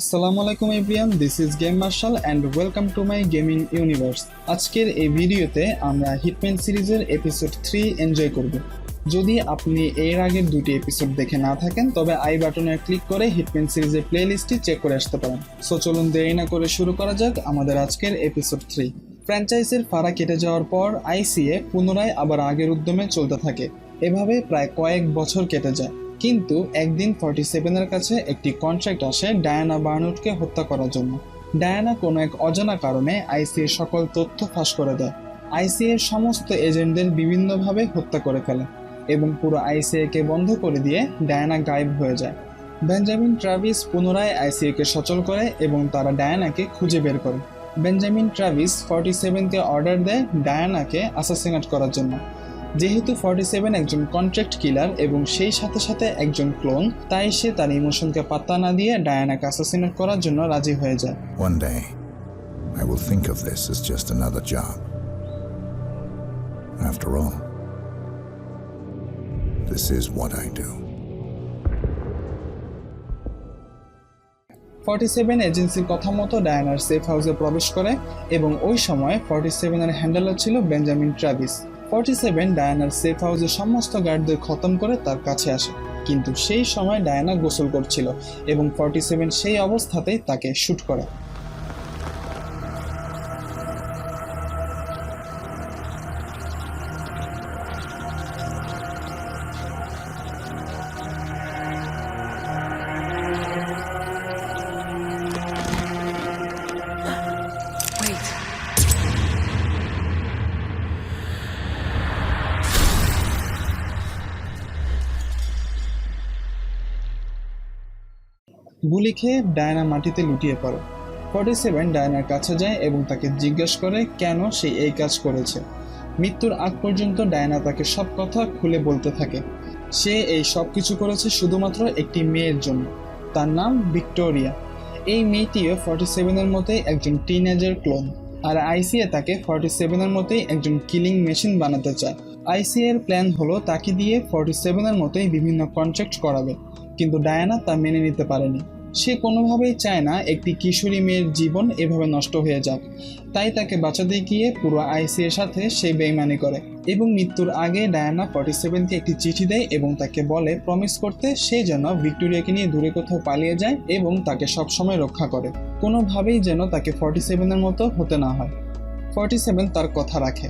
আসসালামু আলাইকুম everyone this is Game Marshal and welcome to my gaming universe আজকের এই ভিডিওতে আমরা হিটম্যান সিরিজের এপিসোড থ্রি এনজয় করব। যদি আপনি এর আগের দুটি এপিসোড দেখে না থাকেন, তবে আই বাটনে ক্লিক করে হিটম্যান সিরিজের প্লে লিস্টটি চেক করে আসতে পারেন। সো চলুন দেরি না করে শুরু করা যাক আমাদের আজকের এপিসোড থ্রি ফ্র্যাঞ্চাইজের ফাড়া কেটে যাওয়ার পর আইসিএ পুনরায় আবার আগের উদ্যমে চলতে থাকে। এভাবে প্রায় কয়েক বছর কেটে যায়। কিন্তু একদিন ফর্টি সেভেনের কাছে একটি কন্ট্রাক্ট আসে ডায়ানা বার্নুটকে হত্যা করার জন্য। ডায়ানা কোনো এক অজানা কারণে আইসি এর সকল তথ্য ফাঁস করে দেয়। আইসি এর সমস্ত এজেন্টদের বিভিন্নভাবে হত্যা করে ফেলে এবং পুরো আইসিএ কে বন্ধ করে দিয়ে ডায়ানা গায়েব হয়ে যায়। বেঞ্জামিন ট্রাভিস পুনরায় আইসিএকে সচল করে এবং তারা ডায়ানাকে খুঁজে বের করে। বেঞ্জামিন ট্রাভিস ফর্টি সেভেনকে অর্ডার দেয় ডায়ানাকে অ্যাসাসিনেট করার জন্য। যেহেতু ফর্টি সেভেন একজন কন্ট্রাক্ট কিলার এবং সেই সাথে সাথে একজন ক্লোন তাই সে তার ইমোশনকে পাত্তা না দিয়ে ডায়ানাকে অ্যাসাসিনেট করার জন্য রাজি হয়ে যায় One day, I will think of this as just another job. After all, this is what I do. Forty seven এজেন্সির কথা মতো ডায়ানার সেফ হাউসে প্রবেশ করে এবং ওই সময় ফর্টি সেভেনের হ্যান্ডেলার ছিল বেঞ্জামিন ট্রাভিস ফর্টি সেভেন ডায়ানার সেফ হাউসের সমস্ত গার্ডদের খতম করে তার কাছে আসে। কিন্তু সেই সময় ডায়ানা গোসল করছিল এবং ফর্টি সেভেন সেই অবস্থাতেই তাকে শ্যুট করে। ডায়না মাটিতে লুটিয়ে পড়ে। ফর্টি সেভেন ডায়নার কাছে যায় এবং তাকে জিজ্ঞেস করে, কেন সে এই কাজ করেছে? মৃত্যুর আগ পর্যন্ত ডায়না তাকে সব কথা খুলে বলতে থাকে। সে এই সব কিছু করেছে শুধুমাত্র একটি মেয়ের জন্য। তার নাম ভিক্টোরিয়া। এই মেয়েটিও ফর্টি সেভেনের মতোই একজন টিনেজার ক্লোন। আর আইসিএ তাকে ফর্টি সেভেনের মতোই একজন কিলিং মেশিন বানাতে চায়। আইসিএ এর প্ল্যান হলো তাকে দিয়ে ফর্টি সেভেনের মতোই বিভিন্ন কন্ট্রাক্ট করাবে। কিন্তু ডায়ানা তা মেনে নিতে পারেনি। সে কোনোভাবেই চায় না একটি কিশোরী মেয়ের জীবন এভাবে নষ্ট হয়ে যাক। তাই তাকে বাঁচাতে গিয়ে পুরো আইসি এর সাথে সে বেইমানি করে এবং মৃত্যুর আগে ডায়ানা ফর্টি সেভেনকে একটি চিঠি দেয় এবং তাকে বলে প্রমিস করতে সে যেন ভিক্টোরিয়াকে নিয়ে দূরে কোথাও পালিয়ে যায় এবং তাকে সবসময় রক্ষা করে। কোনোভাবেই যেন তাকে ফর্টি সেভেনের মতো হতে না হয়। ফর্টি সেভেন তার কথা রাখে।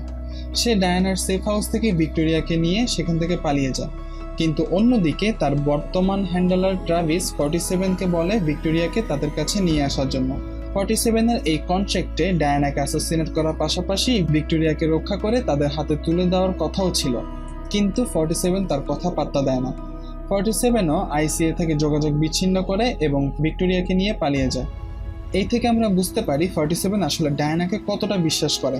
সে ডায়ানার সেফ হাউস থেকে ভিক্টোরিয়াকে নিয়ে সেখান থেকে পালিয়ে যায়। কিন্তু অন্যদিকে তার বর্তমান হ্যান্ডলার ট্রাভিস ফর্টি সেভেনকে বলে ভিক্টোরিয়াকে তাদের কাছে নিয়ে আসার জন্য। ফর্টি সেভেনের এই কন্ট্রাক্টে ডায়ানাকে অ্যাসাসিনেট করার পাশাপাশি ভিক্টোরিয়াকে রক্ষা করে তাদের হাতে তুলে দেওয়ার কথাও ছিল। কিন্তু ফর্টি সেভেন তার কথা পাত্তা দেয় না। ফর্টি সেভেনও আইসিএ থেকে যোগাযোগ বিচ্ছিন্ন করে এবং ভিক্টোরিয়াকে নিয়ে পালিয়ে যায়। এই থেকে আমরা বুঝতে পারি ফর্টি সেভেন আসলে ডায়ানাকে কতটা বিশ্বাস করে।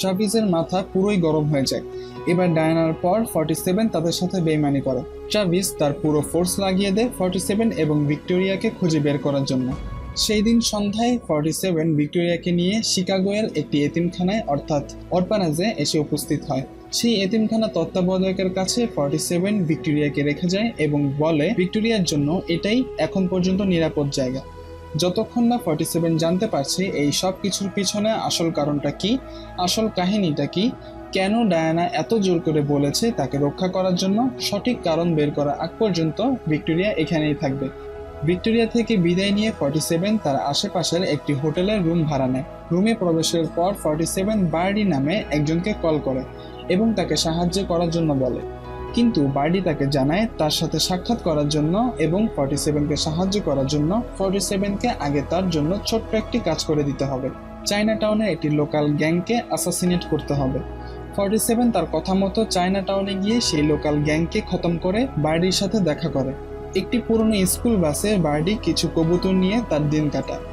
ট্রাভিসের মাথা পুরোই গরম হয়ে যায়। এবার ডায়ানার পর ফর্টি সেভেন তাদের সাথে বেইমানি করে। ট্রাভিস তার পুরো ফোর্স লাগিয়ে দেয় ফর্টি সেভেন এবং ভিক্টোরিয়াকে খুঁজে বের করার জন্য। সেই দিন সন্ধ্যায় ফর্টি সেভেন ভিক্টোরিয়াকে নিয়ে শিকাগোয়ের একটি এতিমখানায়, অর্থাৎ অরপানাজে এসে উপস্থিত হয়। সেই এতিমখানা তত্ত্বাবধায়কের কাছে ফর্টি সেভেন ভিক্টোরিয়াকে রেখে যায় এবং বলে, ভিক্টোরিয়ার জন্য এটাই এখন পর্যন্ত নিরাপদ জায়গা। যতক্ষণ না ফর্টি সেভেন জানতে পারছে এই সব কিছুর পিছনে আসল কারণটা কি, আসল কাহিনীটা কি, কেন ডায়ানা এত জোর করে বলেছে তাকে রক্ষা করার জন্য, সঠিক কারণ বের করা আগ পর্যন্ত ভিক্টোরিয়া এখানেই থাকবে। ভিক্টোরিয়া থেকে বিদায় নিয়ে ফর্টি সেভেন তার আশেপাশের একটি হোটেলের রুম ভাড়া নেয়। রুমে প্রবেশের পর ফর্টি সেভেন নামে একজনকে কল করে এবং তাকে সাহায্য করার জন্য বলে। কিন্তু বার্ডি তাকে জানায় তার সাথে সাক্ষাৎ করার জন্য এবং ফর্টি সেভেনকে সাহায্য করার জন্য ফর্টি সেভেনকে আগে তার জন্য ছোট্ট একটি কাজ করে দিতে হবে। চায়না টাউনে একটি লোকাল গ্যাংকে অ্যাসাসিনেট করতে হবে। ফর্টি সেভেন তার কথা মতো চায়না টাউনে গিয়ে সেই লোকাল গ্যাংকে খতম করে বার্ডির সাথে দেখা করে। একটি পুরনো স্কুল বাসে বার্ডি কিছু কবুতর নিয়ে তার দিন কাটায়।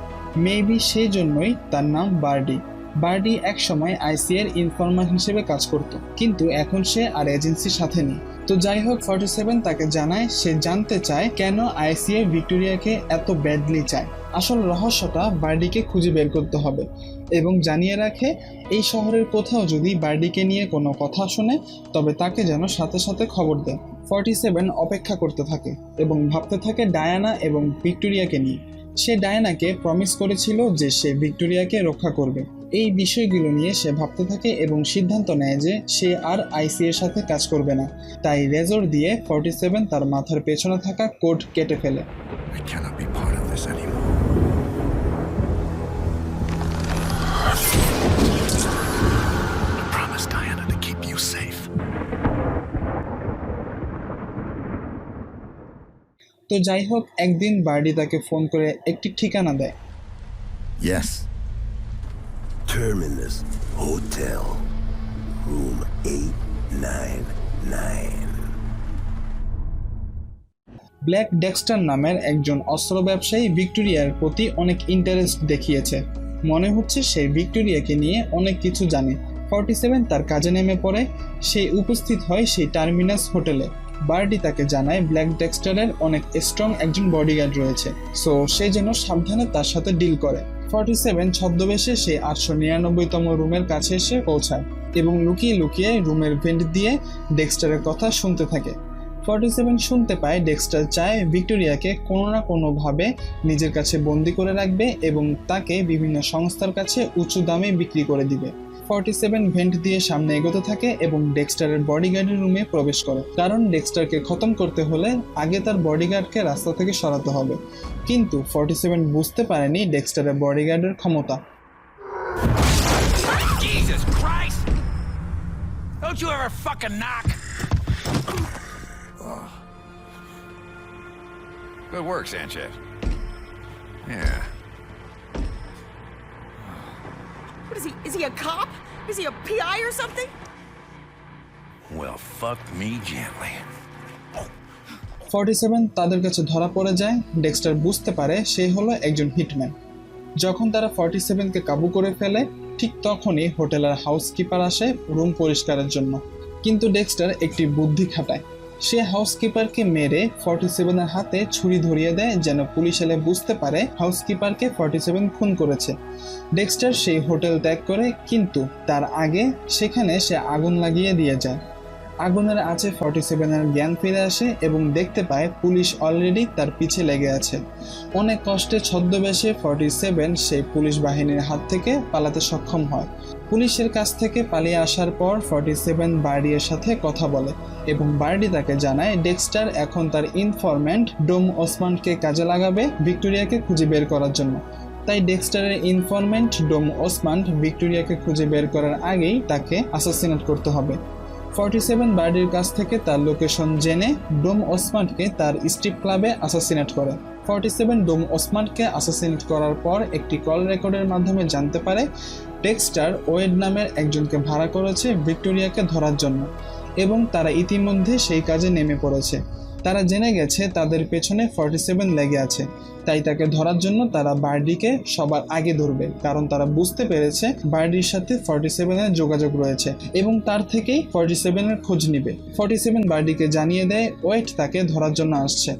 মেবি সেই জন্যই তার নাম বার্ডি। বার্ডি এক সময় আইসিএর ইনফরমার হিসেবে কাজ করত, কিন্তু এখন সে আর এজেন্সির সাথে নেই। তো যাই হোক ফর্টি সেভেন তাকে জানায়, সে জানতে চায় কেন আইসিএ ভিক্টোরিয়াকে এত ব্যাডলি চায়। আসল রহস্যটা বার্ডিকে খুঁজে বের করতে হবে এবং জানিয়ে রাখে, এই শহরের কোথাও যদি বার্ডিকে নিয়ে কোনো কথা শোনে, তবে তাকে যেন সাথে সাথে খবর দেয়। ফর্টি সেভেন অপেক্ষা করতে থাকে এবং ভাবতে থাকে ডায়ানা এবং ভিক্টোরিয়াকে নিয়ে। সে ডায়নাকে প্রমিস করেছিল যে সে ভিক্টোরিয়াকে রক্ষা করবে। এই বিষয়গুলো নিয়ে সে ভাবতে থাকে এবং সিদ্ধান্ত নেয় যে সে আর আইসি এর সাথে কাজ করবে না তাই রেজর দিয়ে ফর্টি সেভেন তার মাথার পেছনে থাকা কোট কেটে ফেলে. তো যাই হোক একদিন বার্ডি তাকে ফোন করে একটি ঠিকানা দেয় Yes. Terminus Hotel, room 899. Blake Dexter নামের একজন অস্ত্র ব্যবসায়ী ভিক্টোরিয়ার প্রতি অনেক ইন্টারেস্ট দেখিয়েছে। মনে হচ্ছে সে ভিক্টোরিয়াকে নিয়ে অনেক কিছু জানে। ফর্টি সেভেন তার কাজে নেমে পড়ে সে উপস্থিত হয় সেই টার্মিনাস হোটেলে বার্ডি তাকে জানায়, ব্ল্যাক ডেক্সটারের অনেক স্ট্রং একজন বডিগার্ড রয়েছে। সো সে যেন সাবধানে তার সাথে ডিল করে। ফর্টি সেভেন ছদ্মবেশে সে আটশো নিরানব্বইতম রুমের কাছে এসে পৌঁছায় এবং লুকিয়ে লুকিয়ে রুমের ভেন্ট দিয়ে ডেক্সটারের কথা শুনতে থাকে। ফর্টি সেভেন শুনতে পায় ডেক্সটার চায় ভিক্টোরিয়াকে কোনো না কোনোভাবে নিজের কাছে বন্দি করে রাখবে এবং তাকে বিভিন্ন সংস্থার কাছে উঁচু দামে বিক্রি করে দিবে। ফর্টি সেভেন ভেন্ট দিয়ে সামনে এগোতে থাকে এবং ডেক্সটারের বডিগার্ডের রুমে প্রবেশ করে। কারণ ডেক্সটারকে খতম করতে হলে আগে তার বডিগার্ডকে রাস্তা থেকে সরাতে হবে। কিন্তু ফর্টি সেভেন বুঝতে পারেনি ডেক্সটারের বডিগার্ডের ক্ষমতা। Don't you ever fucking knock? Good work, Sanchez. Yeah. What is he? Is he a cop? Is he a PI or something? Well, fuck me gently. Forty seven তাদের কাছে ধরা পড়ে যায় ডেক্সটার বুঝতে পারে সে হলো একজন হিটম্যান যখন তারা ফর্টি সেভেনকে কাবু করে ফেলে ঠিক তখনই হোটেলের হাউসকিপার আসে রুম পরিষ্কারের জন্য কিন্তু ডেক্সটার একটি বুদ্ধি খাটায় সে হাউসকিপারকে মেরে ফর্টি সেভেনের হাতে ছুরি ধরিয়ে দেয় যেন পুলিশ এলে বুঝতে পারে হাউসকিপারকে ফর্টি সেভেন খুন করেছে। ডেক্সটার সেই হোটেল ত্যাগ করে, কিন্তু তার আগে সেখানে সে আগুন লাগিয়ে দিয়ে যায়। আগুনের আছে ফর্টি সেভেনের জ্ঞান ফিরে আসে এবং দেখতে পায় পুলিশ অলরেডি তার পিছে লেগে আছে। অনেক কষ্টে ছদ্মবেশে ফর্টি সেভেন সেই পুলিশ বাহিনীর হাত থেকে পালাতে সক্ষম হয়। পুলিশের কাছ থেকে পালিয়ে আসার পর ফর্টি সেভেন বার্ডিয়ের সাথে কথা বলে এবং বার্ডি তাকে জানায়, ডেক্সটার এখন তার ইনফরম্যান্ট ডোম ওসমানকে কাজে লাগাবে ভিক্টোরিয়াকে খুঁজে বের করার জন্য। তাই ডেক্সটারের ইনফরমেন্ট ডোম ওসমান ভিক্টোরিয়াকে খুঁজে বের করার আগেই তাকে অ্যাসাসিনেট করতে হবে। ফর্টি সেভেন বার্ডির কাছ থেকে তার লোকেশন জেনে ডোম ওসমানকে তার স্ট্রিপ ক্লাবে অ্যাসাসিনেট করে। ফর্টি সেভেন ডোম ওসমানকে অ্যাসাসিনেট করার পর একটি কল রেকর্ডের মাধ্যমে জানতে পারে ডেক্সটার ওয়েড নামের একজনকে ভাড়া করেছে ভিক্টোরিয়াকে ধরার জন্য এবং তারা ইতিমধ্যে সেই কাজে নেমে পড়েছে। তারা জেনে গেছে তাদের পেছনে ফর্টি সেভেন লেগে আছে, তাই তাকে ধরার জন্য তারা বার্ডিকে সবার আগে ধরবে, কারণ তারা বুঝতে পেরেছে বার্ডির সাথে ফর্টি সেভেনের যোগাযোগ রয়েছে এবং তার থেকেই ফর্টি সেভেনের খোঁজ নিবে। ফর্টি সেভেন বার্ডিকে জানিয়ে দেয় ওয়েট তাকে ধরার জন্য আসছে,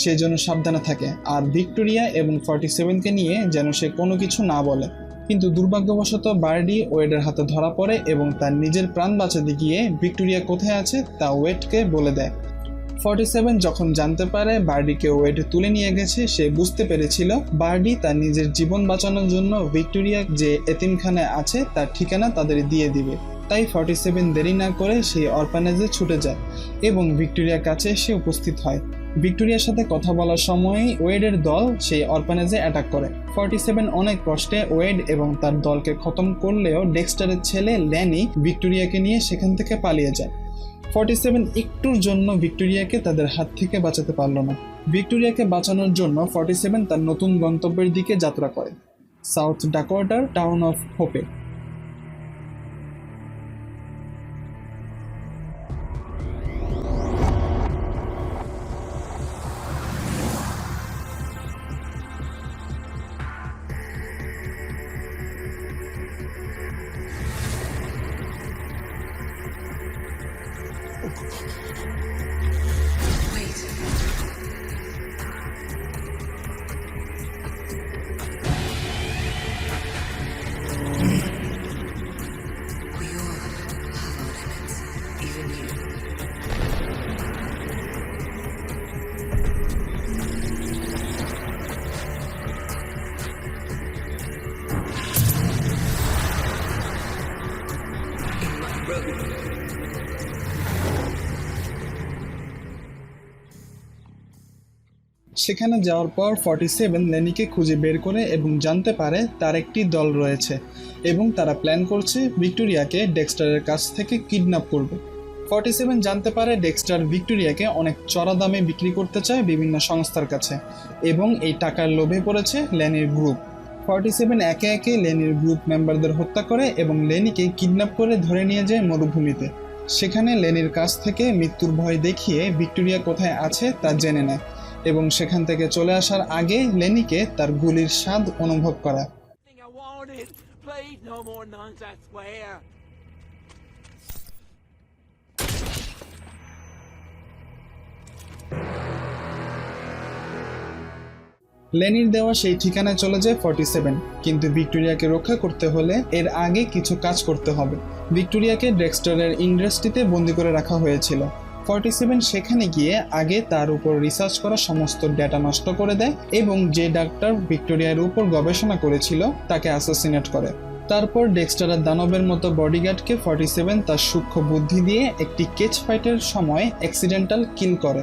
সে যেন সাবধানে থাকে, আর ভিক্টোরিয়া এবং ফর্টি সেভেনকে নিয়ে যেন সে কোনো কিছু না বলে। কিন্তু দুর্ভাগ্যবশত বার্ডি ওয়েডের হাতে ধরা পড়ে এবং তার নিজের প্রাণ বাঁচাতে গিয়ে ভিক্টোরিয়া কোথায় আছে তা ওয়েটকে বলে দেয়। ফর্টি সেভেন যখন জানতে পারে বার্ডিকে ওয়েট তুলে নিয়ে গেছে, সে বুঝতে পেরেছিল বার্ডি তার নিজের জীবন বাঁচানোর জন্য ভিক্টোরিয়া যে এতিমখানায় আছে তার ঠিকানা তাদের দিয়ে দিবে। তাই ফর্টি সেভেন দেরি না করে সেই অরপানেজে ছুটে যায় এবং ভিক্টোরিয়ার কাছে এসে উপস্থিত হয়। ভিক্টোরিয়ার সাথে কথা বলার সময়ই ওয়েডের দল সেই অরপানেজে অ্যাটাক করে। ফর্টি সেভেন অনেক কষ্টে ওয়েড এবং তার দলকে খতম করলেও ডেক্সটারের ছেলে ল্যানি ভিক্টোরিয়াকে নিয়ে সেখান থেকে পালিয়ে যায়। ফর্টি সেভেন একটুর জন্য ভিক্টোরিয়াকে তাদের হাত থেকে বাঁচাতে পারল না। ভিক্টোরিয়াকে বাঁচানোর জন্য ফর্টি সেভেন তার নতুন গন্তব্যের দিকে যাত্রা করে। সাউথ ডাকোয়াটার টাউন অফ হোপে। সেখানে যাওয়ার পর ফর্টি সেভেন লেনিকে খুঁজে বের করে এবং জানতে পারে তার একটি দল রয়েছে এবং তারা প্ল্যান করছে ভিক্টোরিয়াকে ডেক্সটারের কাছ থেকে কিডন্যাপ করবে। ফর্টি সেভেন জানতে পারে ডেক্সটার ভিক্টোরিয়াকে অনেক চড়া দামে বিক্রি করতে চায় বিভিন্ন সংস্থার কাছে এবং এই টাকার লোভে পড়েছে লেনির গ্রুপ ফর্টি সেভেন একে একে লেনির গ্রুপ মেম্বারদের হত্যা করে এবং লেনিকে কিডন্যাপ করে ধরে নিয়ে যায় মরুভূমিতে। সেখানে লেনির কাছ থেকে মৃত্যুর ভয় দেখিয়ে ভিক্টোরিয়া কোথায় আছে তা জেনে নেয়। এবং সেখান থেকে চলে আসার আগে লেনিকে তার গুলির স্বাদ অনুভব করা. লেনির দেওয়া সেই ঠিকানায় চলে যায় ফর্টি সেভেন কিন্তু ভিক্টোরিয়াকে রক্ষা করতে হলে এর আগে কিছু কাজ করতে হবে। ভিক্টোরিয়াকে ডেক্সটারের ইন্ডাস্ট্রিতে বন্দি করে রাখা হয়েছিল। ফর্টি সেভেন সেখানে গিয়ে আগে তার উপর রিসার্চ করা সমস্ত ডেটা নষ্ট করে দেয় এবং যে ডাক্তার ভিক্টোরিয়ার উপর গবেষণা করেছিল, তাকে অ্যাসাসিনেট করে। তারপর ডেক্সটারের দানবের মতো বডিগার্ডকে ফর্টি সেভেন তার সূক্ষ্ম বুদ্ধি দিয়ে একটি কেচ ফাইটের সময় অ্যাক্সিডেন্টাল কিল করে।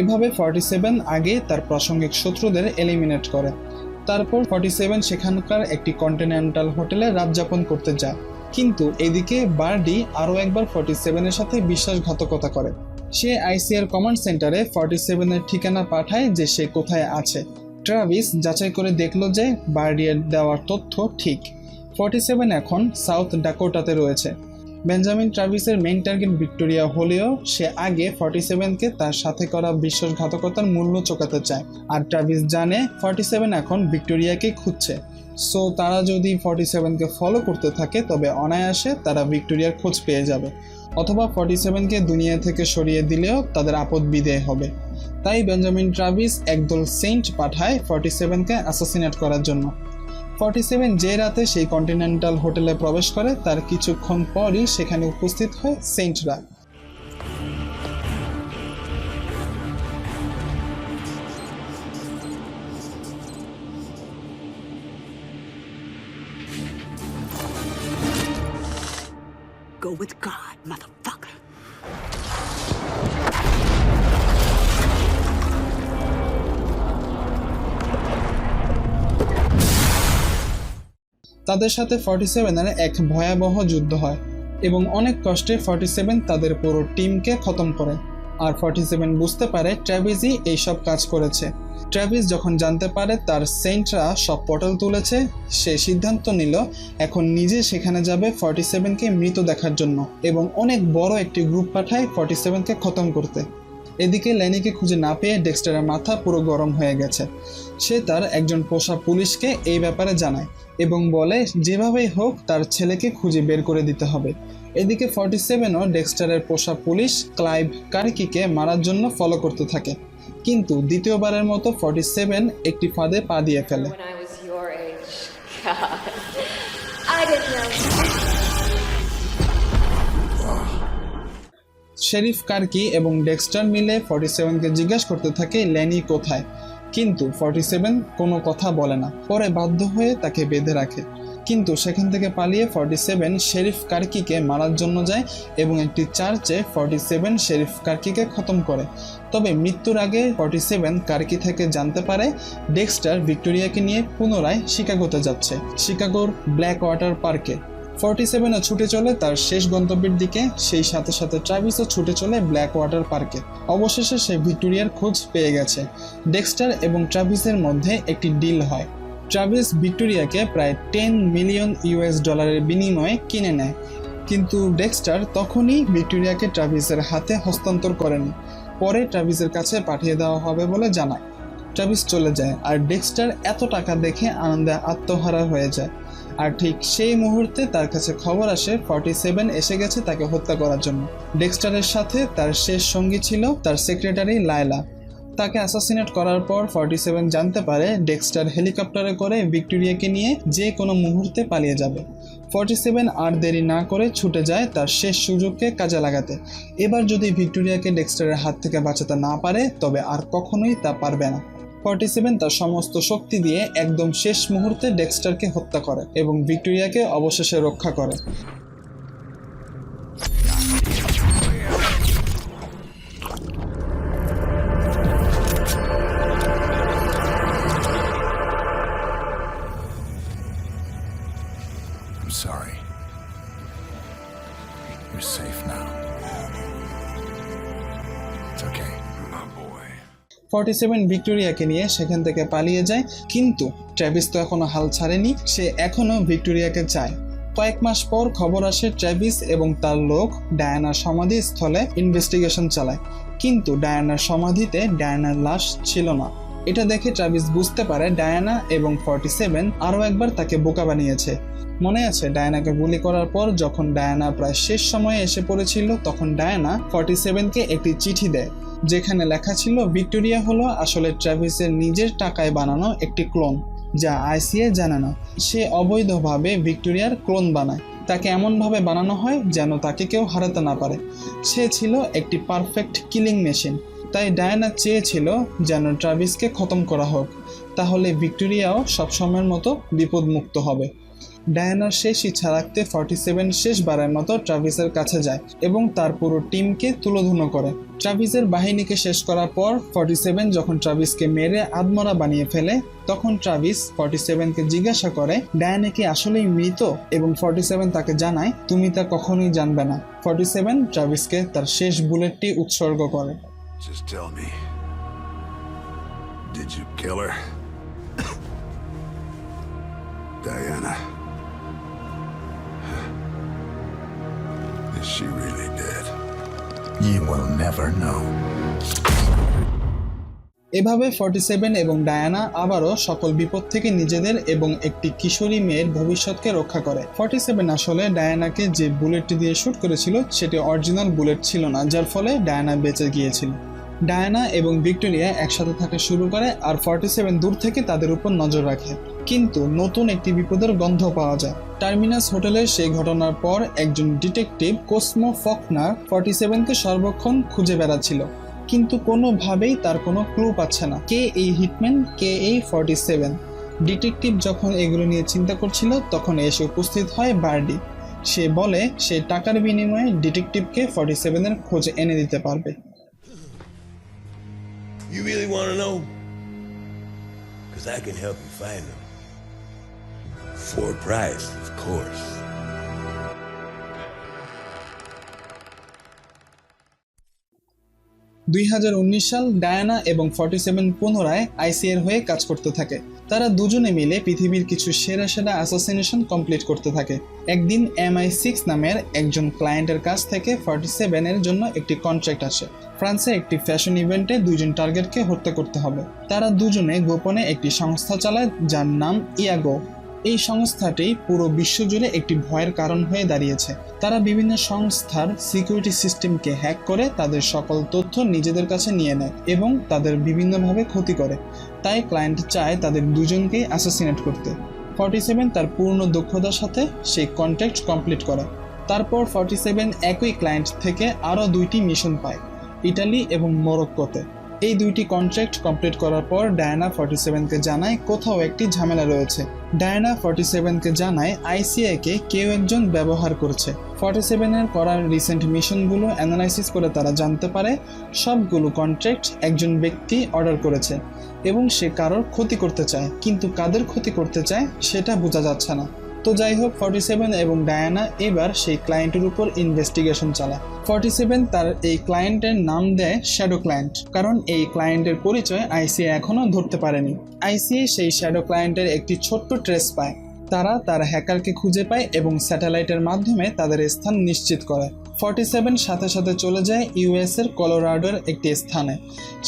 এভাবে ফর্টি সেভেন আগে তার প্রাসঙ্গিক শত্রুদের এলিমিনেট করে। তারপর ফর্টি সেভেন সেখানকার একটি কন্টিনেন্টাল হোটেলে রাত যাপন করতে যায়। কিন্তু এদিকে বার্ডি আরও একবার ফর্টি সেভেনের সাথে বিশ্বাসঘাতকতা করে। সে আইসিআর কমান্ড সেন্টারে ফর্টি সেভেনের ঠিকানা পাঠায় যে সে কোথায় আছে। ট্রাভিস যাচাই করে দেখল যে বার্ডিয়ের দেওয়ার তথ্য ঠিক। ফর্টি সেভেন এখন সাউথ ডাকোটাতে রয়েছে। বেঞ্জামিন ট্রাভিসের মেইন টার্গেট ভিক্টোরিয়া হলেও সে আগে ফর্টি সেভেনকে তার সাথে করা বিশ্বাসঘাতকতার মূল্য চোকাতে চায়। আর ট্রাভিস জানে ফর্টি সেভেন এখন ভিক্টোরিয়াকে খুঁজছে। সো তারা যদি ফর্টি সেভেনকে ফলো করতে থাকে, তবে অনায়াসে তারা ভিক্টোরিয়ার খোঁজ পেয়ে যাবে। অথবা ফর্টি সেভেনকে দুনিয়া থেকে সরিয়ে দিলেও তাদের আপদ বিদেয় হবে। তাই বেঞ্জামিন ট্রাভিস একদল সেন্ট পাঠায় ফর্টি সেভেনকে অ্যাসাসিনেট করার জন্য। ফর্টি সেভেন যে রাতে সেই কন্টিনেন্টাল হোটেলে প্রবেশ করে, তার কিছুক্ষণ পরই সেখানে উপস্থিত হয় central Go with God, motherfucker. তাদের সাথে ফর্টি সেভেনের এক ভয়াবহ যুদ্ধ হয় এবং অনেক কষ্টে ফর্টি সেভেন তাদের পুরো টিমকে খতম করে আর ফর্টি সেভেন বুঝতে পারে ট্র্যাভিসই এইসব কাজ করেছে ট্র্যাভিস যখন জানতে পারে তার সেন্টরা সব পটল তুলেছে, সে সিদ্ধান্ত নিল, এখন নিজে সেখানে যাবে ফর্টি সেভেনকে মৃত দেখার জন্য এবং অনেক বড় একটি গ্রুপ পাঠায় ফর্টি সেভেনকে খতম করতে। এদিকে লেনিকে খুঁজে না পেয়ে ডেক্সটারের মাথা পুরো গরম হয়ে গেছে। সে তার একজন পোষা পুলিশকে এই ব্যাপারে জানায় এবং বলে, যেভাবেই হোক, তার ছেলেকে খুঁজে বের করে দিতে হবে। এদিকে ফর্টি সেভেনও ডেক্সটারের পোষা পুলিশ ক্লাইভ কার্কিকে মারার জন্য ফলো করতে থাকে। কিন্তু দ্বিতীয়বারের মতো ফর্টি সেভেন একটি ফাঁদে পা দিয়ে ফেলে. শেরিফ কার্কি এবং ডেক্সটার মিলে ফর্টি সেভেনকে জিজ্ঞাসা করতে থাকে ল্যানি কোথায়? কিন্তু ফর্টি সেভেন কোনো কথা বলে না। পরে বাধ্য হয়ে তাকে বেঁধে রাখে। কিন্তু সেখান থেকে পালিয়ে ফর্টি সেভেন শেরিফ কার্কিকে মারার জন্য যায় এবং একটি চার্চে ফর্টি সেভেন শেরিফ কার্কিকে খতম করে। তবে মৃত্যুর আগে ফর্টি সেভেন কার্কি থেকে জানতে পারে? ডেক্সটার ভিক্টোরিয়াকে নিয়ে পুনরায় শিকাগোতে যাচ্ছে। শিকাগোর ব্ল্যাক ওয়াটার পার্কে। ফর্টি সেভেনও ছুটে চলে তার শেষ গন্তব্যের দিকে, সেই সাথে সাথে ট্রাভিসও ছুটে চলে ব্ল্যাক ওয়াটার পার্কে। অবশেষে সে ভিক্টোরিয়ার খোঁজ পেয়ে গেছে। ডেক্সটার এবং ট্রাভিসের মধ্যে একটি ডিল হয়। ট্রাভিস ভিক্টোরিয়াকে প্রায় টেন মিলিয়ন ইউএস ডলারের বিনিময়ে কিনে নেয়। কিন্তু ডেক্সটার তখনই ভিক্টোরিয়াকে ট্রাভিসের হাতে হস্তান্তর করেনি। পরে ট্রাভিসের কাছে পাঠিয়ে দেওয়া হবে বলে জানায়। ট্রাভিস চলে যায় আর ডেক্সটার এত টাকা দেখে আনন্দে আত্মহারা হয়ে যায়। আর ঠিক সেই মুহূর্তে তার কাছে খবর আসে, ফর্টি সেভেন এসে গেছে তাকে হত্যা করার জন্য। ডেক্সটারের সাথে তার শেষ সঙ্গী ছিল তার সেক্রেটারি লায়লা। তাকে অ্যাসাসিনেট করার পর ফর্টি সেভেন জানতে পারে ডেক্সটার হেলিকপ্টারে করে ভিক্টোরিয়াকে নিয়ে যে কোনো মুহূর্তে পালিয়ে যাবে। ফর্টি সেভেন আর দেরি না করে ছুটে যায় তার শেষ সুযোগকে কাজে লাগাতে। এবার যদি ভিক্টোরিয়াকে ডেক্সটারের হাত থেকে বাঁচাতে না পারে, তবে আর কখনোই তা পারবে না। ফর্টি সেভেন তার সমস্ত শক্তি দিয়ে একদম শেষ মুহূর্তে ডেক্সটারকে হত্যা করে এবং ভিক্টোরিয়াকে অবশেষে রক্ষা করে। ফর্টি সেভেন ভিক্টোরিয়াকে নিয়ে সেখান থেকে পালিয়ে যায়, কিন্তু ট্র্যাভিস তো এখনও হাল ছাড়েনি, সে এখনও ভিক্টোরিয়াকে চায়। কয়েক মাস পর খবর আসে ট্র্যাভিস এবং তার লোক ডায়ানার সমাধিস্থলে ইনভেস্টিগেশন চালায়, কিন্তু ডায়ানার সমাধিতে ডায়ানার লাশ ছিল না। এটা দেখে ট্রাভিস বুঝতে পারে ডায়ানা এবং ফর্টি সেভেন আরও একবার তাকে বোকা বানিয়েছে। মনে আছে ডায়ানাকে গুলি করার পর যখন ডায়ানা প্রায় শেষ সময়ে এসে পড়েছিল, তখন ডায়ানা ফর্টি সেভেনকে একটি চিঠি দেয়। যেখানে লেখা ছিল, ভিক্টোরিয়া হলো আসলে ট্রাভিসের নিজের টাকায় বানানো একটি ক্লোন, যা আইসিএ জানে না। সে অবৈধভাবে ভিক্টোরিয়ার ক্লোন বানায়। তাকে এমনভাবে বানানো হয় যেন তাকে কেউ হারাতে না পারে। সে ছিল একটি পারফেক্ট কিলিং মেশিন। তাই ডায়ানা চেয়েছিল যেন ট্রাভিসকে খতম করা হোক। তাহলে ভিক্টোরিয়াও সবসময়ের মতো বিপদমুক্ত হবে। ডায়ানার শেষ ইচ্ছা রাখতে ফর্টি সেভেন শেষবারের মতো ট্রাভিসের কাছে যায় এবং তার পুরো টিমকে তুলোধুনো করে। ট্রাভিসের বাহিনীকে শেষ করার পর ফর্টি সেভেন যখন ট্রাভিসকে মেরে আদমরা বানিয়ে ফেলে, তখন ট্রাভিস ফর্টি সেভেনকে জিজ্ঞাসা করে, ডায়ানা কি আসলেই মৃত এবং ফর্টি সেভেন তাকে জানায়, তুমি তা কখনোই জানবে না ফর্টি সেভেন ট্রাভিসকে তার শেষ বুলেটটি উৎসর্গ করে. Is she really dead? এভাবে ফর্টি সেভেন এবং ডায়ানা আবারও সকল বিপদ থেকে নিজেদের এবং একটি কিশোরী মেয়ের ভবিষ্যৎকে রক্ষা করে। ফর্টি সেভেন আসলে ডায়ানাকে যে বুলেটটি দিয়ে শ্যুট করেছিল, সেটি অরিজিনাল বুলেট ছিল না, যার ফলে ডায়ানা বেঁচে গিয়েছিল। ডায়ানা এবং ভিক্টোরিয়া একসাথে থাকা শুরু করে, আর ফর্টি সেভেন দূর থেকে তাদের উপর নজর রাখে। কিন্তু নতুন একটি বিপদের গন্ধ পাওয়া যায়। টার্মিনাস হোটেলের সেই ঘটনার পর একজন ডিটেকটিভ কোসমো ফকনার ফর্টি সেভেনকে সর্বক্ষণ খুঁজে বেড়াচ্ছিল। কিন্তু কোনোভাবেই তার কোনো ক্লু পাচ্ছে না। কে এই হিটম্যান? কে এই ফর্টি সেভেন? ডিটেকটিভ যখন এগুলো নিয়ে চিন্তা করছিল, তখন এসে উপস্থিত হয় বার্ডি। সে বলে, সে টাকার বিনিময়ে ডিটেকটিভকে ফর্টি সেভেনের খোঁজ এনে দিতে পারবে। You really want to know? Because I can help you find them. For a price, of course. দুই সাল ডায়ানা এবং ফর্টি সেভেন পুনরায় আইসিএর হয়ে কাজ করতে থাকে। তারা দুজনে মিলে পৃথিবীর কিছু সেরা সেরা অ্যাসোসিনেশন কমপ্লিট করতে থাকে। একদিন এমআই সিক্স নামের একজন ক্লায়েন্টের কাছ থেকে ফর্টি সেভেনের জন্য একটি কন্ট্রাক্ট আসে। ফ্রান্সে একটি ফ্যাশন ইভেন্টে দুজন টার্গেটকে হত্যা করতে হবে। তারা দুজনে গোপনে একটি সংস্থা চালায় যার নাম ইয়াগো। এই সংস্থাটি পুরো বিশ্বজুড়ে একটি ভয়ের কারণ হয়ে দাঁড়িয়েছে। তারা বিভিন্ন সংস্থার সিকিউরিটি সিস্টেমকে হ্যাক করে তাদের সকল তথ্য নিজেদের কাছে নিয়ে নেয় এবং তাদের বিভিন্নভাবে ক্ষতি করে। তাই ক্লায়েন্ট চায় তাদের দুজনকেই অ্যাসোসিনেট করতে। ফর্টি সেভেন তার পূর্ণ দক্ষতার সাথে সেই কন্ট্যাক্ট কমপ্লিট করে। তারপর ফর্টি সেভেন একই ক্লায়েন্ট থেকে আরও দুইটি মিশন পায়, ইটালি এবং মরক্কোতে। এই দুইটি কন্ট্রাক্ট কমপ্লিট করার পর ডায়ানা ফর্টি সেভেনকে জানায় কোথাও একটি ঝামেলা রয়েছে। ডায়ানা ফর্টি সেভেনকে জানায় আইসিআইকে কেউ একজন ব্যবহার করছে। ফর্টি সেভেনের করার রিসেন্ট মিশনগুলো অ্যানালাইসিস করে তারা জানতে পারে, সবগুলো কন্ট্রাক্ট একজন ব্যক্তি অর্ডার করেছে এবং সে কারোর ক্ষতি করতে চায়, কিন্তু কাদের ক্ষতি করতে চায় সেটা বোঝা যাচ্ছে না। তো যাই হোক ফর্টি সেভেন এবং ডায়ানা এবার সেই ক্লায়েন্টের উপর ইনভেস্টিগেশন চালায়। ফর্টি সেভেন তার এই ক্লায়েন্টের নাম দেয় শ্যাডো ক্লায়েন্ট কারণ এই ক্লায়েন্টের পরিচয় আইসিএ এখনও ধরতে পারেনি। আইসিএ সেই শ্যাডো ক্লায়েন্টের একটি ছোট্ট ট্রেস পায়। তারা তার হ্যাকারকে খুঁজে পায় এবং স্যাটেলাইটের মাধ্যমে তাদের স্থান নিশ্চিত করে। ফর্টি সেভেন সাথে সাথে চলে যায় ইউএস এর কলোরাডোর একটি স্থানে।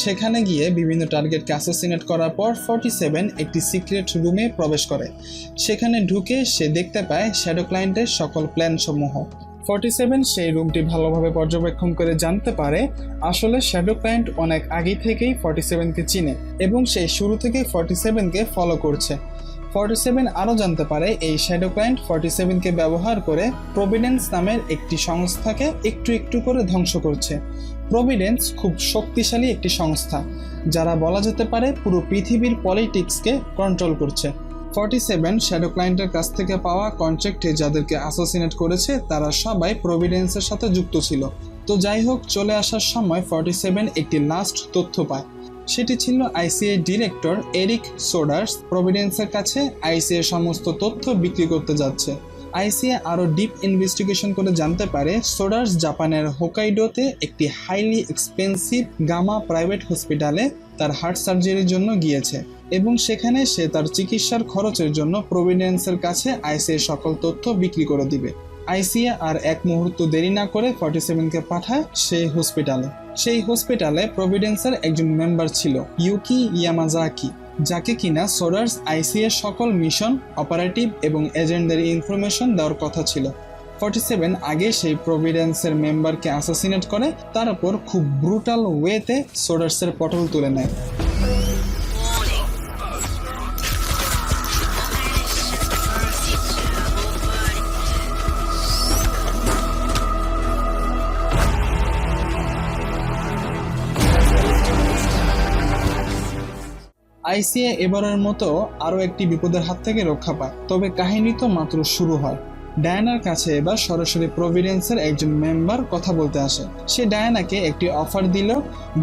সেখানে গিয়ে বিভিন্ন টার্গেটকে অ্যাসোসিনেট করার পর ফর্টি সেভেন একটি সিক্রেট রুমে প্রবেশ করে। সেখানে ঢুকে সে দেখতে পায় শ্যাডো ক্লায়েন্টের সকল প্ল্যান সমূহ ফর্টি সেভেন সেই রুমটি ভালোভাবে পর্যবেক্ষণ করে জানতে পারে, আসলে শ্যাডো ক্লায়েন্ট অনেক আগে থেকেই ফর্টি সেভেনকে চিনে এবং সেই শুরু থেকেই ফর্টি সেভেনকে ফলো করছে। ফর্টি সেভেন আরও জানতে পারে, এই শ্যাডো ক্লায়েন্ট ফর্টি সেভেনকে ব্যবহার করে প্রভিডেন্স নামের একটি সংস্থাকে একটু একটু করে ধ্বংস করছে। প্রভিডেন্স খুব শক্তিশালী একটি সংস্থা, যারা বলা যেতে পারে পুরো পৃথিবীর পলিটিক্সকে কন্ট্রোল করছে। ফর্টি সেভেন শ্যাডো ক্লায়েন্টের কাছ থেকে পাওয়া কন্ট্রাক্টে যাদেরকে অ্যাসোসিনেট করেছে, তারা সবাই প্রভিডেন্সের সাথে যুক্ত ছিল। তো যাই হোক, চলে আসার সময় ফর্টি সেভেন একটি লাস্ট তথ্য পায়। সেটি ছিল আইসিএ ডিরেক্টর এরিক সোডার্স। প্রভিডেন্সের কাছে আইসিএ সমস্ত তথ্য বিক্রি করতে যাচ্ছে। আইসিএ আরও ডিপ ইনভেস্টিগেশন করে জানতে পারে সোডার্স জাপানের হোকাইডোতে একটি হাইলি এক্সপেন্সিভ গামা প্রাইভেট হসপিটালে তার হার্ট সার্জারির জন্য গিয়েছে এবং সেখানে সে তার চিকিৎসার খরচের জন্য প্রভিডেন্সের কাছে আইসিএ সকল তথ্য বিক্রি করে দিবে। আইসিএ আর এক মুহূর্ত দেরি না করে ফর্টি সেভেনকে পাঠায় সেই হসপিটালে সেই হসপিটালে প্রভিডেন্সের একজন মেম্বার ছিল ইউকি ইয়ামাজাকি যাকে কিনা সোডার্স আইসিএ সকল মিশন অপারেটিভ এবং এজেন্টদের ইনফরমেশন দেওয়ার কথা ছিল। ফর্টি সেভেন আগে সেই প্রভিডেন্সের মেম্বারকে অ্যাসাসিনেট করে, তার উপর খুব ব্রুটাল ওয়েতে সোডার্সের পটল তুলে নেয়। আইসিএ এবারের মতো আরও একটি বিপদের হাত থেকে রক্ষা পায়। তবে কাহিনী তো মাত্র শুরু হয়। ডায়ানার কাছে এবার সরাসরি প্রভিডেন্সের একজন মেম্বার কথা বলতে আসে। সে ডায়ানাকে একটি অফার দিল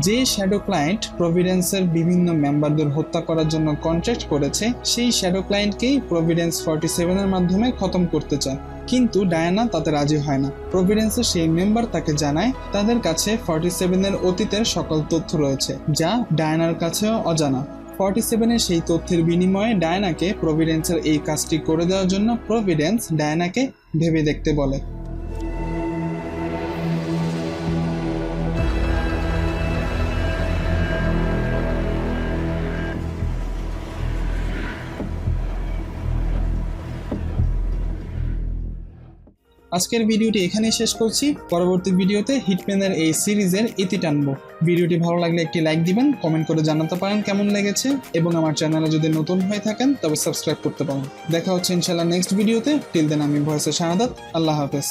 যে শ্যাডো ক্লায়েন্ট প্রভিডেন্সের বিভিন্ন মেম্বারদের হত্যা করার জন্য কন্ট্রাক্ট করেছে, সেই শ্যাডো ক্লায়েন্টকেই প্রভিডেন্স ফর্টি সেভেনের মাধ্যমে খতম করতে চায়। কিন্তু ডায়ানা তাতে রাজি হয় না। প্রভিডেন্সের সেই মেম্বার তাকে জানায়, তাদের কাছে ফর্টি সেভেনের অতীতের সকল তথ্য রয়েছে, যা ডায়ানার কাছেও অজানা। ফর্টি সেভেনের সেই তথ্যের বিনিময়ে ডায়নাকে প্রভিডেন্সের এই কাজটি করে দেওয়ার জন্য প্রভিডেন্স ডায়নাকে ভেবে দেখতে বলে। আজকের ভিডিওটি এখানেই শেষ করছি। পরবর্তী ভিডিওতে হিটম্যানের এই সিরিজের ইতি টানবো। ভিডিওটি ভালো লাগলে একটি লাইক দিবেন কমেন্ট করে জানাতে পারেন কেমন লেগেছে, এবং আমার চ্যানেলে যদি নতুন হয়ে থাকেন, তবে সাবস্ক্রাইব করতে পারেন। দেখা হচ্ছে ইনশাল্লাহ নেক্সট ভিডিওতে টিল দেন আমি ভয়েসে শাহাদাত। আল্লাহ হাফেজ।